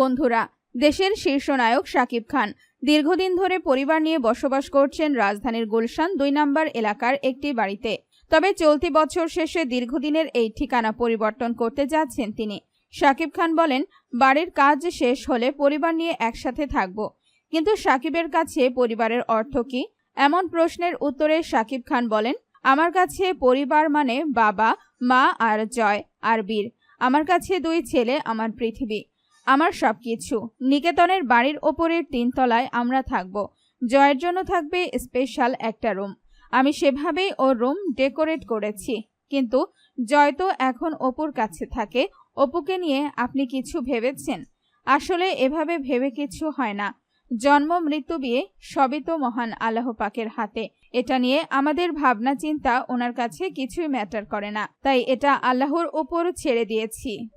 বন্ধুরা, দেশের শীর্ষ নায়ক শাকিব খান দীর্ঘদিন ধরে পরিবার নিয়ে বসবাস করছেন রাজধানীর গুলশান দুই নম্বর এলাকার একটি বাড়িতে। তবে চলতি বছর শেষে দীর্ঘদিনের এই ঠিকানা পরিবর্তন করতে যাচ্ছেন তিনি। শাকিব খান বলেন, বাড়ির কাজ শেষ হলে পরিবার নিয়ে একসাথে থাকব। কিন্তু শাকিবের কাছে পরিবারের অর্থ কি? এমন প্রশ্নের উত্তরে শাকিব খান বলেন, আমার কাছে পরিবার মানে বাবা, মা আর জয় আর বীর। আমার কাছে দুই ছেলে, আমার পৃথিবী। আমার সব কিছু নিকেতনের বাড়ির ওপরের তিনতলায় আমরা থাকব। জয়ের জন্য থাকবে স্পেশাল একটা রুম। আমি সেভাবেই ওর রুম ডেকোরেট করেছি। কিন্তু জয় তো এখন অপুর কাছে থাকে। অপুকে নিয়ে আপনি কিছু ভেবেছেন? আসলে এভাবে ভেবে কিছু হয় না। জন্ম, মৃত্যু বিয়ে সবই তো মহান আল্লাহ পাকের হাতে। এটা নিয়ে আমাদের ভাবনা, চিন্তা ওনার কাছে কিছুই ম্যাটার করে না। তাই এটা আল্লাহর উপর ছেড়ে দিয়েছি।